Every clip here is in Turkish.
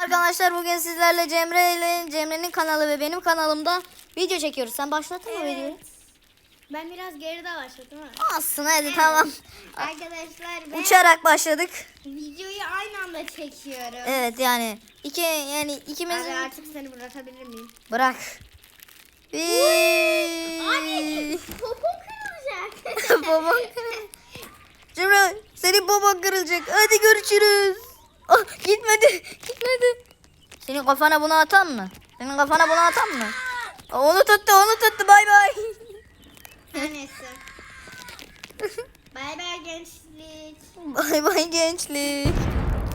Arkadaşlar bugün sizlerle Cemre ile Cemre'nin kanalı ve benim kanalımda video çekiyoruz. Sen başlattın mı videoyu? Ben biraz geride başladım ama. Olsun hadi tamam. Arkadaşlar ben Uçarak başladık. videoyu aynı anda çekiyorum. Evet yani iki yani ikimiz Abi artık seni bırakabilir miyim? bırak. Abi popom kırılacak. Baban Cemre senin baban kırılacak. Hadi görüşürüz. Ah gitmedi. Gitmedi. Senin kafana bunu atan mı? Senin kafana bunu atan mı? Onu tuttu onu tuttu bay bay. Neyse. Bay bay gençlik. Bay bay gençlik.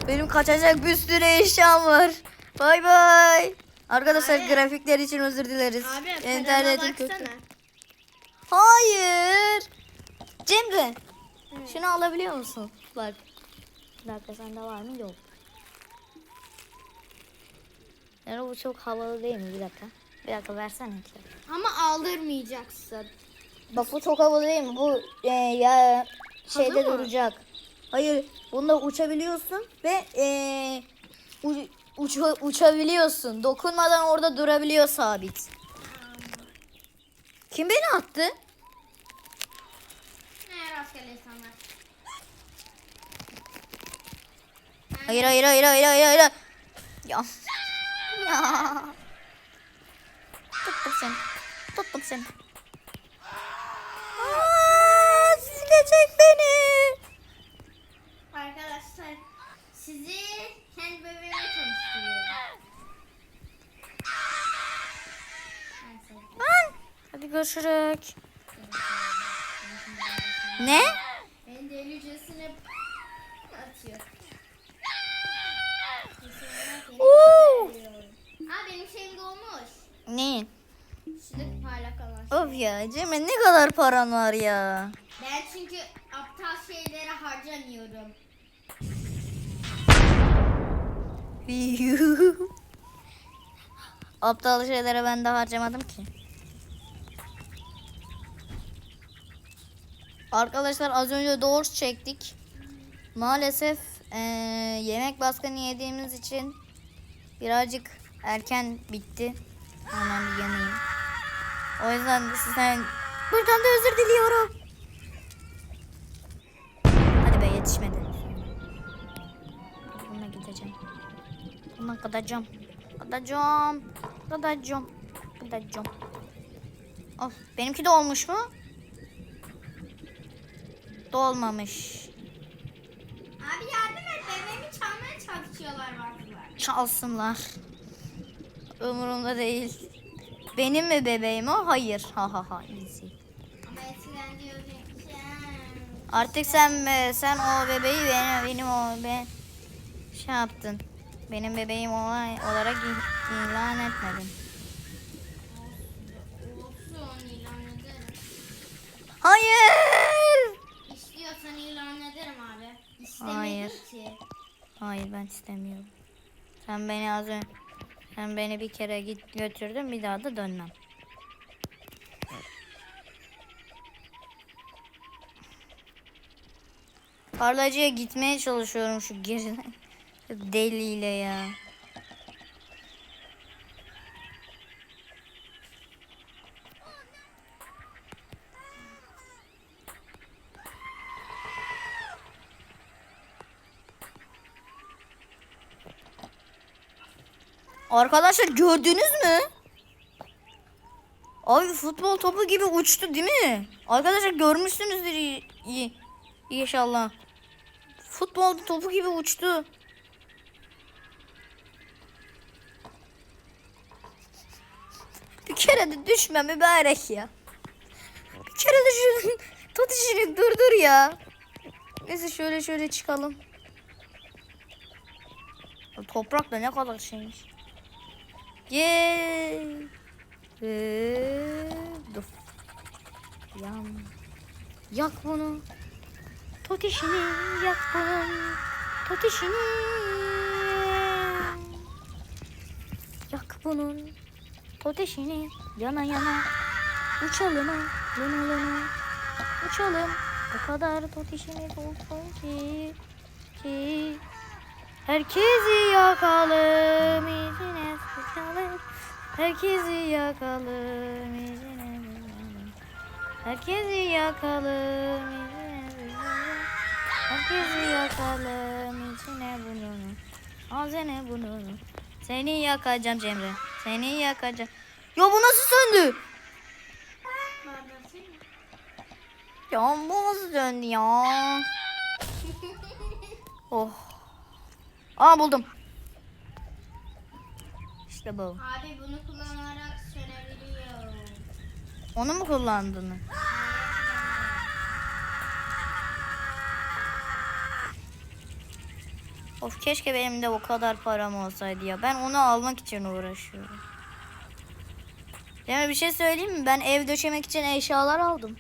Benim kaçacak bir sürü eşyam var. Bay bay. Arkadaşlar Abi. grafikler için özür dileriz. Abi İnternetin kötü. Hayır. Cemre. Şunu alabiliyor musun? Bak. Bir dakika sende var mı? Yok. Yani bu çok havalı değil mi? Bir dakika. Bir dakika versene. Ama aldırmayacaksın. Bak bu çok havalı değil mi? Bu e, ya şeyde Hazır mı? duracak. Hayır, bunda uçabiliyorsun ve e, u- uça- uçabiliyorsun. Dokunmadan orada durabiliyor sabit. Kim beni attı? Ne rastgele insanlar. Hayır, hayır, hayır, hayır, hayır, hayır. Ya. Ya. Tuttum seni. Tuttum seni. Aa, silecek beni. Arkadaşlar sizi kendi bebeğime tanıştırıyorum. Lan. Hadi görüşürük. Ne? Beni delicesine atıyor. Oo. Aa benim şeyim dolmuş. Ne? Şuradaki parlak olan. Of ya Cemre ne kadar paran var ya. Ben çünkü aptal şeylere harcamıyorum. Aptal şeylere ben de harcamadım ki. Arkadaşlar az önce Doors çektik. Maalesef eee, yemek baskını yediğimiz için birazcık erken bitti. Hemen bir yanayım. O yüzden de sizden buradan da özür diliyorum. Hadi be yetişmedi. Bununla gideceğim. Bununla kadacağım. Kadacağım. Kadacağım. Kadacağım. Of benimki de olmuş mu? Dolmamış. Abi yardım et bebeğimi çalmaya çalışıyorlar baktılar. Çalsınlar. Umurumda değil. Benim mi bebeğim o? Hayır. Ha ha ha. Artık sen sen o bebeği benim, benim o ben şey yaptın. Benim bebeğim ola- olarak il- ilan etmedin. Hayır. İstiyorsan ilan ederim abi. İstemedim Hayır. ki. Hayır ben istemiyorum. Sen beni az önce sen beni bir kere git götürdün bir daha da dönmem. Parlacıya gitmeye çalışıyorum şu geri deliyle ya. Arkadaşlar gördünüz mü? Abi futbol topu gibi uçtu değil mi? Arkadaşlar görmüşsünüzdür iyi, iyi. İnşallah. Futbol topu gibi uçtu. Bir kere de düşme mübarek ya. Bir kere de şu tut işini durdur ya. Neyse şöyle şöyle çıkalım. Toprak da ne kadar şeymiş. Dur. Yan. Yak bunu. Tut işini yak bunu. Tut işini. Yak bunun. Tut işini yana yana. Uçalım ha. Lana lana. Uçalım. O kadar tut işini bulsun ki. Ki. Herkesi yakalım içine sıçalım. Herkesi yakalım içine sıçalım. Herkesi sıçalım. Herkesi yakalım içine burnunu. Ağzını burnunu. Seni yakacağım Cemre. Seni yakacağım. Ya bu nasıl söndü? Ya bu nasıl söndü ya? Oh. Aa buldum. İşte bu. Abi bunu kullanarak sönebiliyor. Onu mu kullandın? Of keşke benim de o kadar param olsaydı ya. Ben onu almak için uğraşıyorum. Değil? Bir şey söyleyeyim mi? Ben ev döşemek için eşyalar aldım.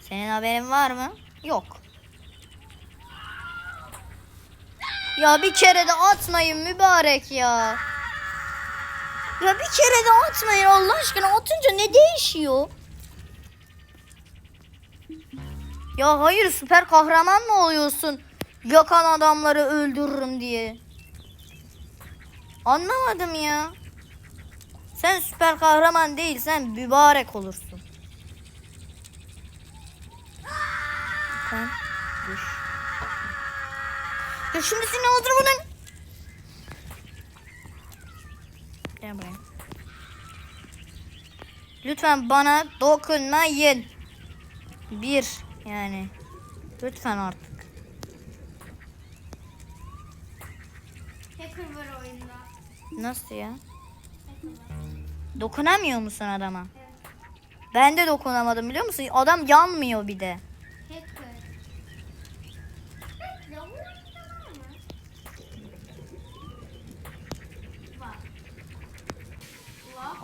Senin haberin var mı? Yok. Ya bir kere de atmayın mübarek ya. Ya bir kere de atmayın Allah aşkına. Atınca ne değişiyor? Ya hayır süper kahraman mı oluyorsun? Yakan adamları öldürürüm diye. Anlamadım ya. Sen süper kahraman değil, sen mübarek olursun. Sen düş. Ya şimdi seni alırım bunun. Gel buraya. Lütfen bana dokunmayın. Bir yani. Lütfen artık. Hacker var oyunda. Nasıl ya? Dokunamıyor musun adama? Evet. Ben de dokunamadım biliyor musun? Adam yanmıyor bir de. Hacker. Ya bu oyunda var mı? Var. Var.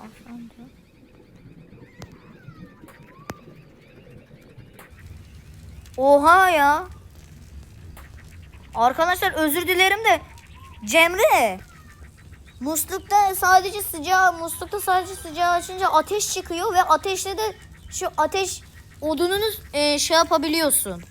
Oha ya. Arkadaşlar özür dilerim de Cemre muslukta sadece sıcağı muslukta sadece sıcağı açınca ateş çıkıyor ve ateşte de şu ateş odununu e, şey yapabiliyorsun.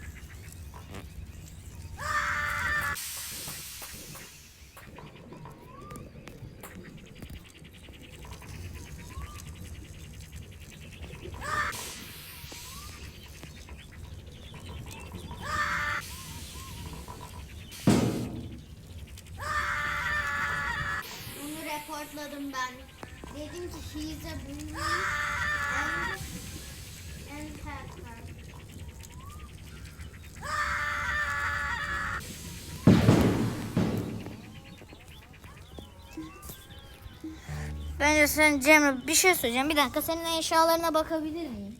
Bence sen Cemre bir şey söyleyeceğim. Bir dakika senin eşyalarına bakabilir miyim?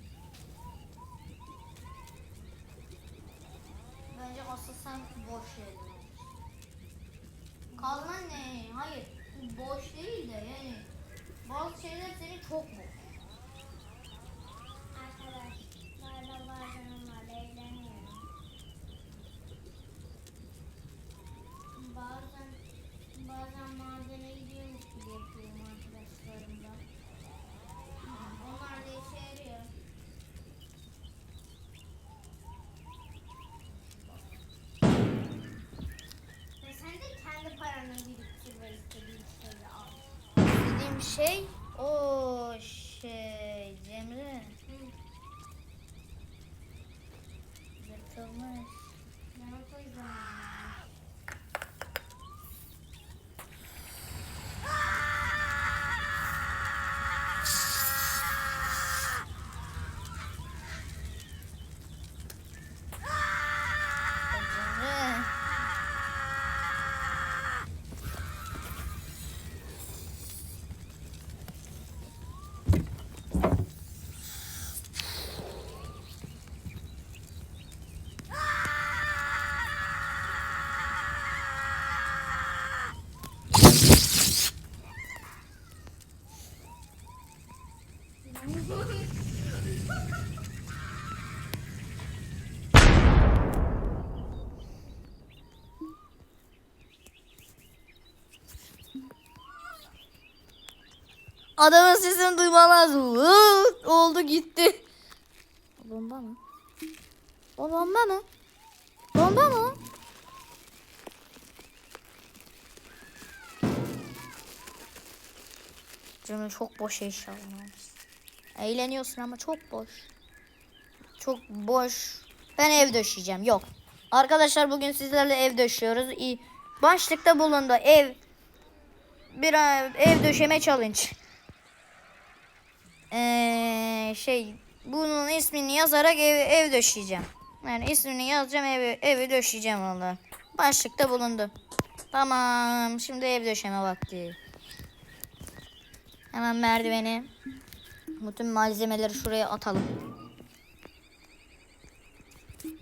Bence asıl sen boş yerler. Kalman ne? Hayır. Boş değil de yani bazı şeyler senin çok boş. Arkadaşlarla bazen onlarla eğleniyorum. Bazen bazen madene gidiyormuş gibi yapıyorum arkadaşlarımla. Onlar da işe yarıyor. Ve sen de kendi paranı biriktir ve istediğin şeyi al. Dediğim şey. O Adamın sesini duyman oldu gitti. Bomba mı? O bomba mı? Bomba mı? Canım çok boş eşya. Eğleniyorsun ama çok boş. Çok boş. Ben ev döşeyeceğim. Yok. Arkadaşlar bugün sizlerle ev döşüyoruz. İyi. Başlıkta bulundu ev bir ev döşeme challenge. Ee, şey bunun ismini yazarak ev, ev döşeyeceğim. Yani ismini yazacağım evi, evi döşeyeceğim valla. Başlıkta bulundu. Tamam şimdi ev döşeme vakti. Hemen merdiveni. Bütün malzemeleri şuraya atalım.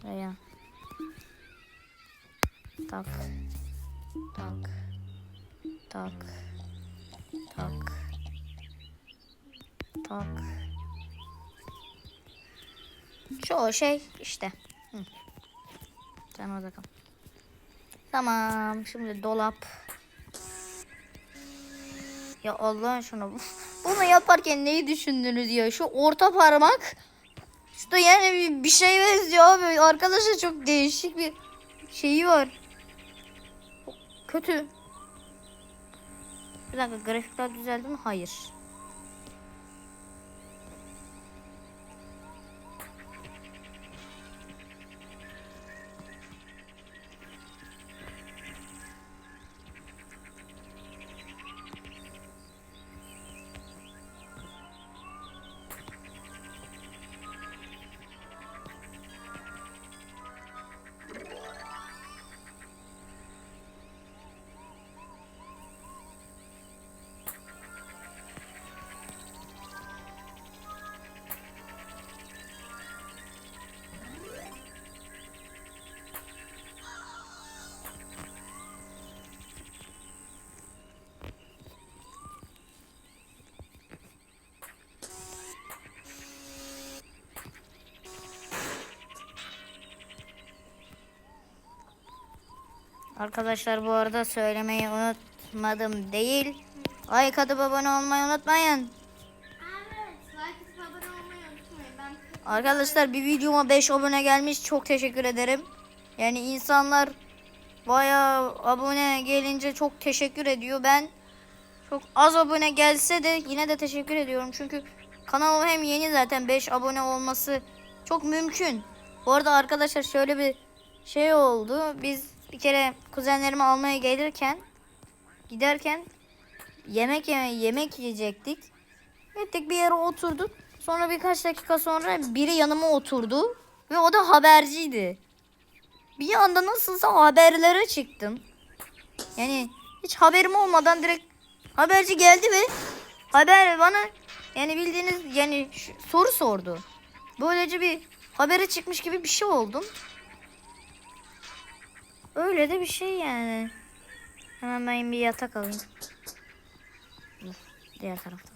Buraya. Tak. Tak. Tak. Tak. Tak. Çoğu şey işte. Hı. Sen. Tamam. Şimdi dolap. Ya Allah şunu. Bunu yaparken neyi düşündünüz ya? Şu orta parmak. Şurada yani bir, bir şey benziyor abi. Arkadaşlar çok değişik bir şeyi var. Kötü. Bir dakika grafikler düzeldi mi? Hayır. Arkadaşlar bu arada söylemeyi unutmadım değil. Like atıp abone olmayı unutmayın. Arkadaşlar bir videoma 5 abone gelmiş. Çok teşekkür ederim. Yani insanlar bayağı abone gelince çok teşekkür ediyor. Ben çok az abone gelse de yine de teşekkür ediyorum. Çünkü kanalım hem yeni zaten 5 abone olması çok mümkün. Bu arada arkadaşlar şöyle bir şey oldu. Biz bir kere kuzenlerimi almaya gelirken giderken yemek yeme yemek yiyecektik. Gittik bir yere oturduk. Sonra birkaç dakika sonra biri yanıma oturdu. Ve o da haberciydi. Bir anda nasılsa haberlere çıktım. Yani hiç haberim olmadan direkt haberci geldi ve haber bana yani bildiğiniz yani soru sordu. Böylece bir habere çıkmış gibi bir şey oldum. Öyle de bir şey yani. Hemen ben bir yatak alayım. Dur, Diğer tarafta.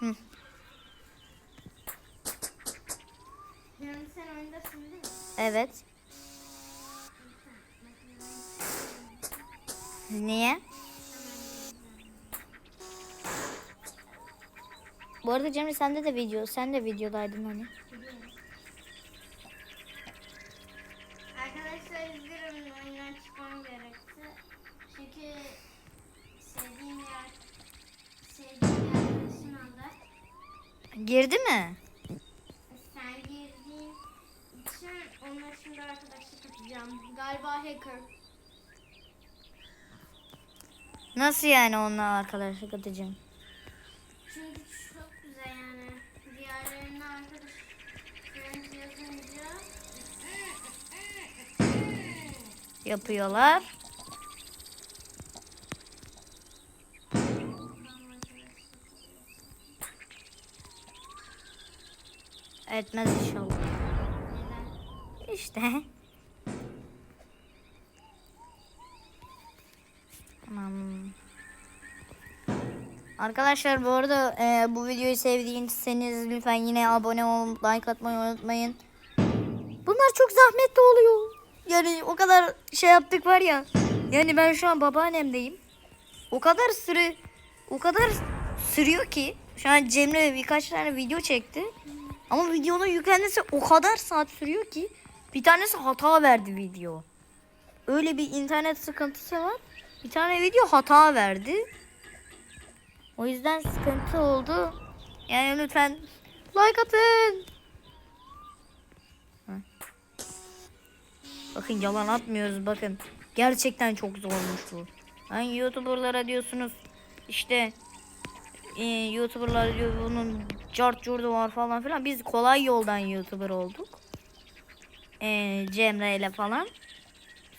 Mi? Evet. Niye? Bu arada Cemre sende de video, sen de videodaydın hani. Girdi mi? Sen girdiğin için onunla şimdi arkadaşlık yapacağım. Galiba hacker. Nasıl yani onunla arkadaşlık atacağım? Çünkü çok güzel yani. Diğerlerine arkadaş friends yazınca Yapıyorlar. Etmez inşallah. İşte. Tamam. Arkadaşlar bu arada e, bu videoyu sevdiyseniz lütfen yine abone olup like atmayı unutmayın. Bunlar çok zahmetli oluyor. Yani o kadar şey yaptık var ya. Yani ben şu an babaannemdeyim. O kadar süre o kadar sürüyor ki şu an Cemre birkaç tane video çekti. Ama videonun yüklenmesi o kadar saat sürüyor ki bir tanesi hata verdi video. öyle bir internet sıkıntısı var. Bir tane video hata verdi. O yüzden sıkıntı oldu. Yani lütfen like atın. Bakın yalan atmıyoruz bakın. Gerçekten çok zormuş bu. Hani YouTuber'lara diyorsunuz işte e, YouTuber'lar diyor bunun cart curdu var falan filan. Biz kolay yoldan YouTuber olduk. E, Cemre ile falan.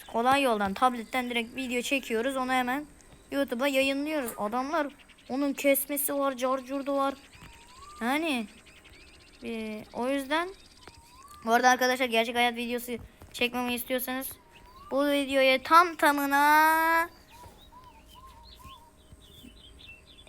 Kolay yoldan tabletten direkt video çekiyoruz. Onu hemen YouTube'a yayınlıyoruz. Adamlar onun kesmesi var, car curdu var. Yani e, o yüzden bu arada arkadaşlar gerçek hayat videosu çekmemi istiyorsanız bu videoya tam tamına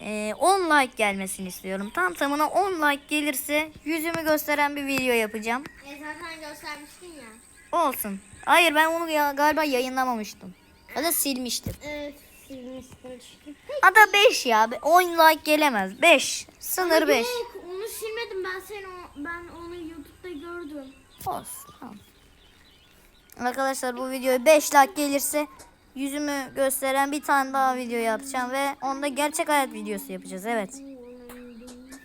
e, 10 like gelmesini istiyorum. Tam tamına 10 like gelirse yüzümü gösteren bir video yapacağım. E zaten göstermiştin ya. Olsun. Hayır ben onu ya, galiba yayınlamamıştım. Ya da silmiştim. Evet silmiştin işte. Hatta 5 ya. 10 like gelemez. 5. Sınır 5. Yok onu silmedim ben seni o, ben onu YouTube'da gördüm. Olsun. Tamam. Arkadaşlar bu videoya 5 like gelirse yüzümü gösteren bir tane daha video yapacağım ve onda gerçek hayat videosu yapacağız. Evet.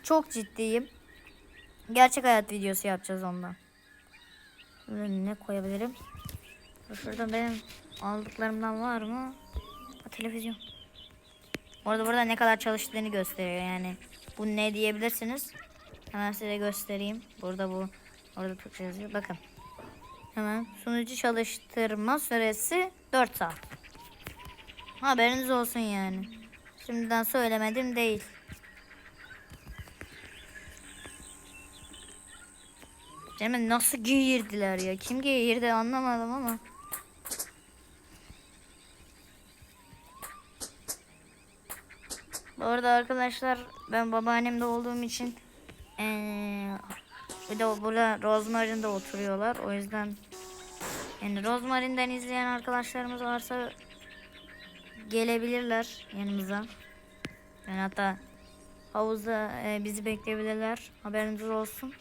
Çok ciddiyim. Gerçek hayat videosu yapacağız ondan. Ne koyabilirim? Şurada benim aldıklarımdan var mı? Ha, televizyon. Orada burada ne kadar çalıştığını gösteriyor yani. Bu ne diyebilirsiniz? Hemen size göstereyim. Burada bu orada Türkçe yazıyor. Bakın. Hemen sunucu çalıştırma süresi 4 saat. Haberiniz olsun yani. Şimdiden söylemedim değil. Cemil nasıl giyirdiler ya? Kim giyirdi anlamadım ama. Bu arada arkadaşlar ben babaannemde olduğum için eee bir de burada Rosemary'de oturuyorlar. O yüzden yani Rosemary'den izleyen arkadaşlarımız varsa gelebilirler yanımıza. Yani hatta havuzda e, bizi bekleyebilirler. Haberiniz olsun.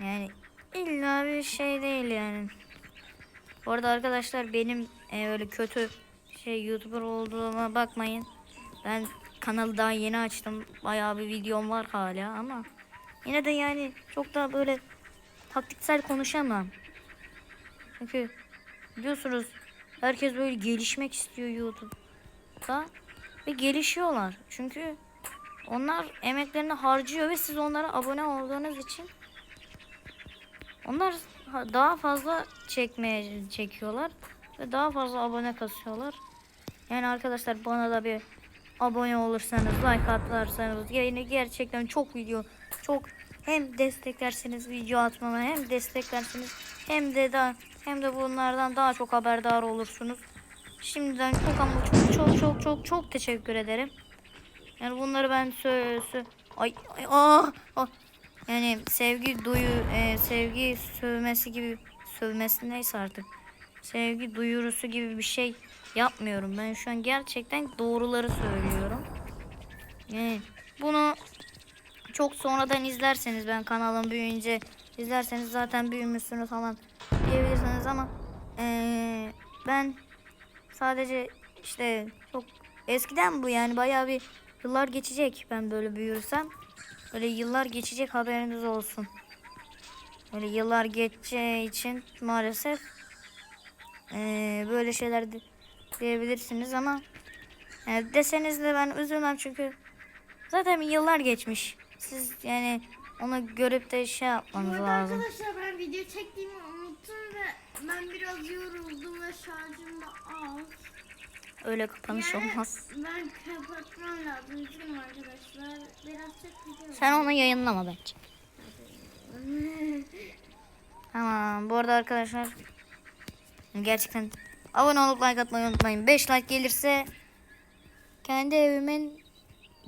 Yani illa bir şey değil yani. Bu arada arkadaşlar benim e, öyle kötü şey YouTuber olduğuma bakmayın. Ben kanalı daha yeni açtım. Bayağı bir videom var hala ama yine de yani çok da böyle taktiksel konuşamam. Çünkü biliyorsunuz herkes böyle gelişmek istiyor YouTube'da ve gelişiyorlar. Çünkü onlar emeklerini harcıyor ve siz onlara abone olduğunuz için onlar ha- daha fazla çekmeye çekiyorlar ve daha fazla abone kasıyorlar. Yani arkadaşlar bana da bir abone olursanız, like atarsanız yayını gerçekten çok video, çok hem desteklersiniz video atmama hem desteklersiniz hem de da hem de bunlardan daha çok haberdar olursunuz. Şimdiden çok ama çok çok çok çok çok teşekkür ederim. Yani bunları ben sö sö ay, ay ah, ah. yani sevgi duyu e, sevgi sövmesi gibi sövmesi neyse artık sevgi duyurusu gibi bir şey yapmıyorum. Ben şu an gerçekten doğruları söylüyorum. Yani bunu çok sonradan izlerseniz ben kanalım büyüyünce izlerseniz zaten büyümüşsünüz falan diyebilirsiniz ama eee, ben sadece işte çok eskiden bu yani bayağı bir yıllar geçecek ben böyle büyürsem. Böyle yıllar geçecek haberiniz olsun. Böyle yıllar geçeceği için maalesef eee, böyle şeyler de- diyebilirsiniz ama yani deseniz de ben üzülmem çünkü zaten yıllar geçmiş. Siz yani onu görüp de şey yapmanız arada lazım. arkadaşlar ben video çektiğimi ben biraz yoruldum ve şarjım da az. Öyle kapanış Yani olmaz. Ben kapatmam lazım. Üzgünüm arkadaşlar. Biraz video Sen onu yayınlama bence. Tamam. Bu arada arkadaşlar gerçekten abone olup like atmayı unutmayın. 5 like gelirse kendi evimin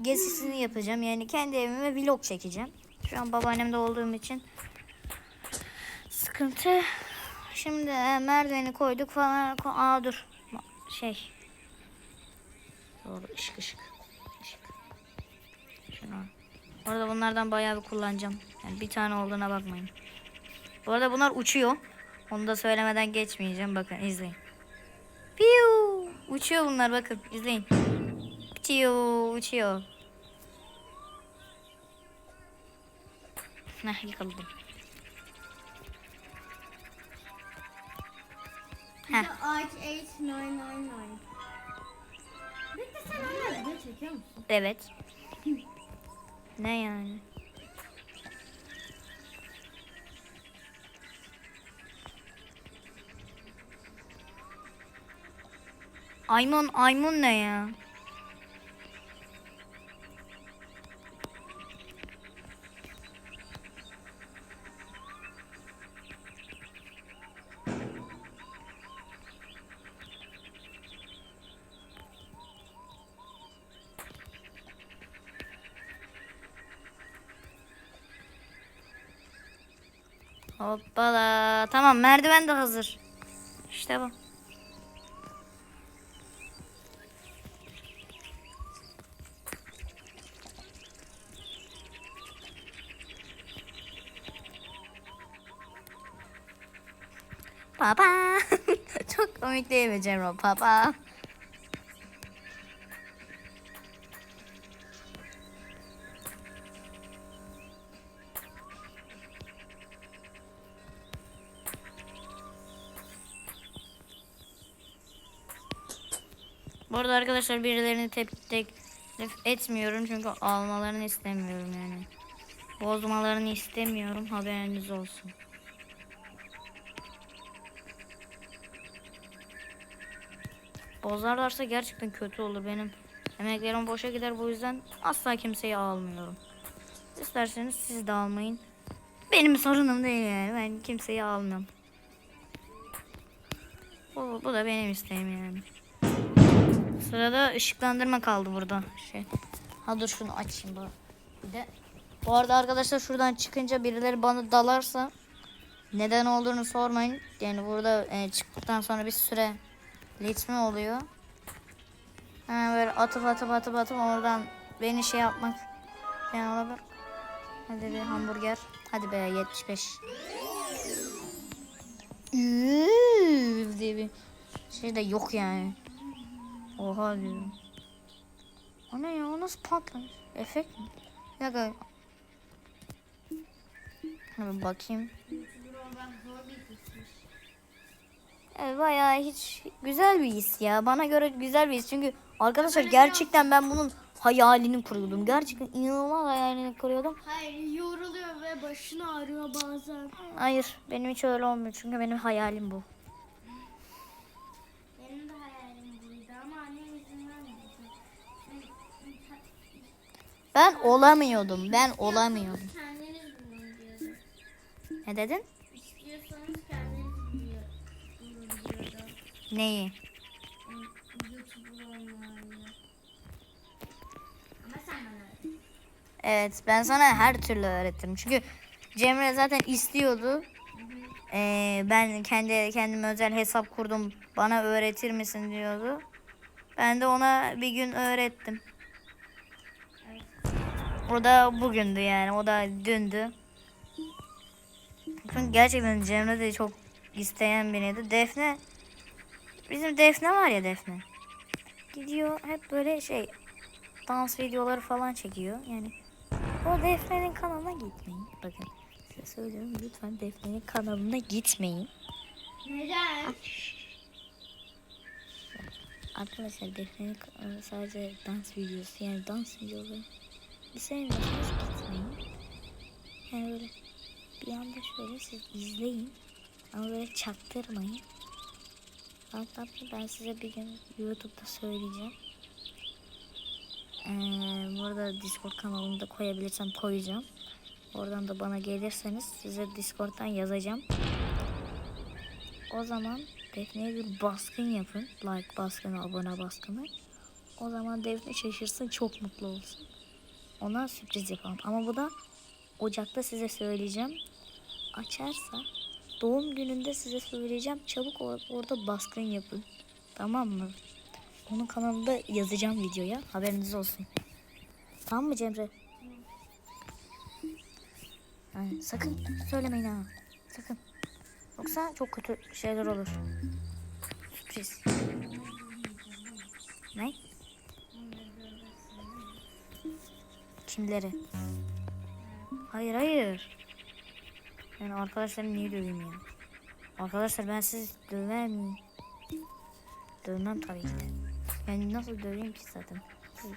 gezisini yapacağım. Yani kendi evime vlog çekeceğim. Şu an babaannemde olduğum için sıkıntı. Şimdi e, merdiveni koyduk falan. Ko- Aa dur. Şey. Doğru ışık ışık. Işık. Şunu. Bu arada bunlardan bayağı bir kullanacağım. Yani bir tane olduğuna bakmayın. Bu arada bunlar uçuyor. Onu da söylemeden geçmeyeceğim. Bakın izleyin. Piu! Uçuyor bunlar bakın izleyin. Uçuyor, uçuyor. Heh yakaladım. Bir de Arch 8999. Bekle sen hala video çekiyor musun? Evet. Ne yani? Aymun, aymun ne ya? Hoppala. Tamam merdiven de hazır. İşte bu. Papa. Çok komik değil mi Cemro? Papa. Arada arkadaşlar birilerini tep teklif etmiyorum çünkü almalarını istemiyorum yani. Bozmalarını istemiyorum haberiniz olsun. Bozarlarsa gerçekten kötü olur benim. Emeklerim boşa gider bu yüzden asla kimseyi almıyorum. İsterseniz siz de almayın. Benim sorunum değil yani ben kimseyi almam. Bu, bu da benim isteğim yani. Sırada ışıklandırma kaldı burada. Şey. Ha dur şunu açayım bak. Bir de bu arada arkadaşlar şuradan çıkınca birileri bana dalarsa neden olduğunu sormayın. Yani burada e, çıktıktan sonra bir süre litme oluyor. Hemen böyle atıp atıp atıp atıp oradan beni şey yapmak yani olabilir. Hadi bir hamburger. Hadi be 75. Üüüü diye bir şey de yok yani. Oha diyorum. O ne ya? O nasıl patlamış? Efekt mi? Bir dakika. Hemen bakayım. Evet bayağı hiç güzel bir his ya. Bana göre güzel bir his. Çünkü arkadaşlar gerçekten ben bunun hayalini kuruyordum. Gerçekten inanılmaz hayalini kuruyordum. Hayır yoruluyor ve başını ağrıyor bazen. Hayır benim hiç öyle olmuyor. Çünkü benim hayalim bu. Benim de hayalim buydu ama annem izin vermedi. Ben olamıyordum. Ben olamıyordum. Kendiniz bulun diyordu. Ne dedin? İstiyorsanız kendiniz. Bulun diyordu. Neyi? YouTuber. Ama sen bana öğret. Evet ben sana her türlü öğrettim. Çünkü Cemre zaten istiyordu. Ee, ben kendi kendime özel hesap kurdum. Bana öğretir misin diyordu. Ben de ona bir gün öğrettim. O da bugündü yani. O da dündü. Çünkü gerçekten Cemre de çok isteyen biriydi. Defne bizim Defne var ya Defne. Gidiyor hep böyle şey dans videoları falan çekiyor. Yani o Defne'nin kanalına gitmeyin. Bakın size söylüyorum lütfen Defne'nin kanalına gitmeyin. Neden? Arkadaşlar Defne'nin sadece dans videosu yani dans videoları sevmiyorsanız gitmeyin. Yani böyle bir anda şöyle siz izleyin ama böyle çaktırmayın. Hatta ben size bir gün YouTube'da söyleyeceğim. Ee, burada Discord kanalını da koyabilirsem koyacağım. Oradan da bana gelirseniz size Discord'dan yazacağım. O zaman Defne'ye bir baskın yapın. Like baskını, abone baskını. O zaman Defne şaşırsın, çok mutlu olsun. Ona sürpriz yapalım. Ama bu da Ocak'ta size söyleyeceğim. Açarsa doğum gününde size söyleyeceğim. Çabuk or- orada baskın yapın. Tamam mı? Onun kanalında yazacağım videoya. Haberiniz olsun. Tamam mı Cemre? Ha, sakın söylemeyin ha. Sakın. Yoksa çok kötü şeyler olur. Sürpriz. Ne? Kimleri? Hayır hayır. Yani arkadaşlarım niye döveyim ya? Arkadaşlar ben siz döver miyim? Dövmem tabii ki de. Yani nasıl döveyim ki zaten? Siz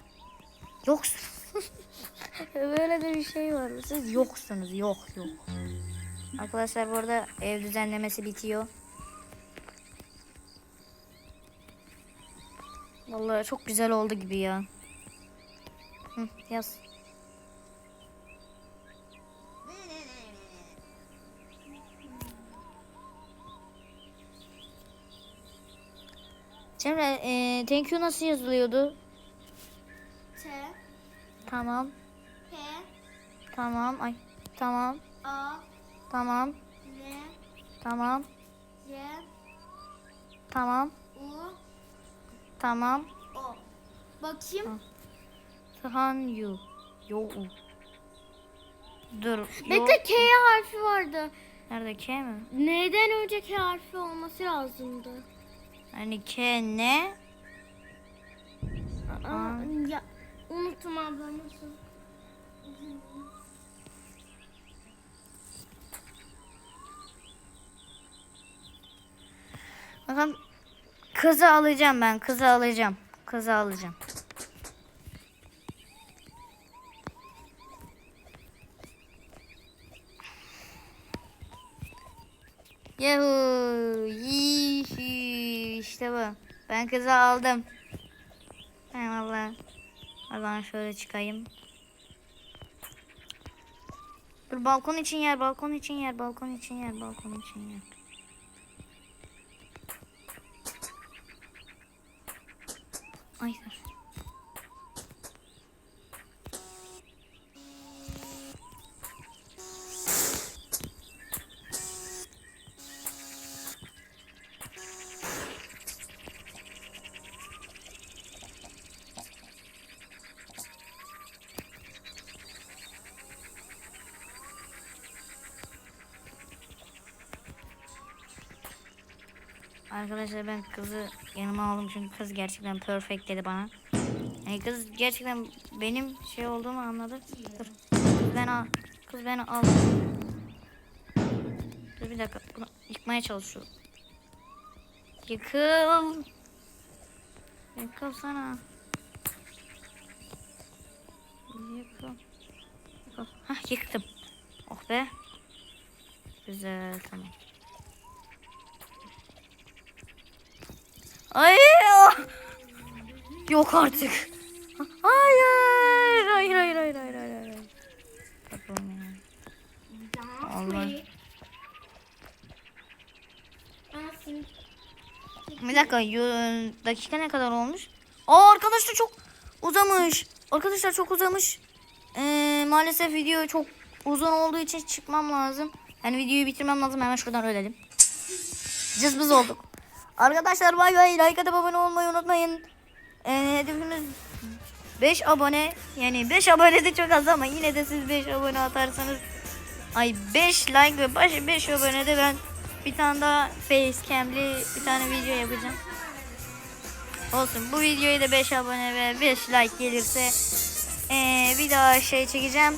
Yoksun. Böyle de bir şey var. Siz yoksunuz. Yok yok. Arkadaşlar bu arada ev düzenlemesi bitiyor. Vallahi çok güzel oldu gibi ya. Hı, yaz. Cemre, e, thank you nasıl yazılıyordu? T, Tamam, P, tamam, ay, tamam, A, tamam, N, tamam, Y, tamam, U, tamam. O. Bakayım. Tahan you. Yo. Dur. yo. Bekle K harfi vardı. Nerede K mi? Neden önce K harfi olması lazımdı? Hani K ne? Aa, ya unuttum abla nasıl? Bakalım. Kızı alacağım ben. Kızı alacağım. Kızı alacağım. Yahoo! Yihi! İşte bu. Ben kızı aldım. Ben valla. Oradan şöyle çıkayım. Dur balkon için yer, balkon için yer, balkon için yer, balkon için yer. Ay dur. Arkadaşlar ben kızı yanıma aldım çünkü kız gerçekten perfect dedi bana. Yani kız gerçekten benim şey olduğumu anladı. Dur. Kız beni al. Kız beni al. Dur bir dakika. Bunu yıkmaya çalışıyorum. Yıkıl. Yıkıl sana. Yıkıl. Yıkıl. Hah yıktım. Oh be. Güzel tamam. Ay! ah! Yok artık. Hayır. Hayır hayır hayır hayır hayır. hayır. Allah. Bir dakika dakika ne kadar olmuş? Aa arkadaşlar çok uzamış. Arkadaşlar çok uzamış. Ee, maalesef video çok uzun olduğu için çıkmam lazım. Yani videoyu bitirmem lazım. Hemen şuradan ölelim. Cızbız olduk. Arkadaşlar bay bay. Like atıp abone olmayı unutmayın. Ee, hedefimiz 5 abone. Yani 5 abone de çok az ama yine de siz 5 abone atarsanız Ay 5 like ve baş 5 abone de ben bir tane daha facecam'li bir tane video yapacağım. Olsun bu videoya da 5 abone ve 5 like gelirse ee, bir daha şey çekeceğim.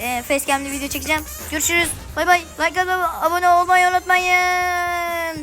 Ee, facecam'li video çekeceğim. Görüşürüz. Bay bay. Like atıp abone olmayı unutmayın.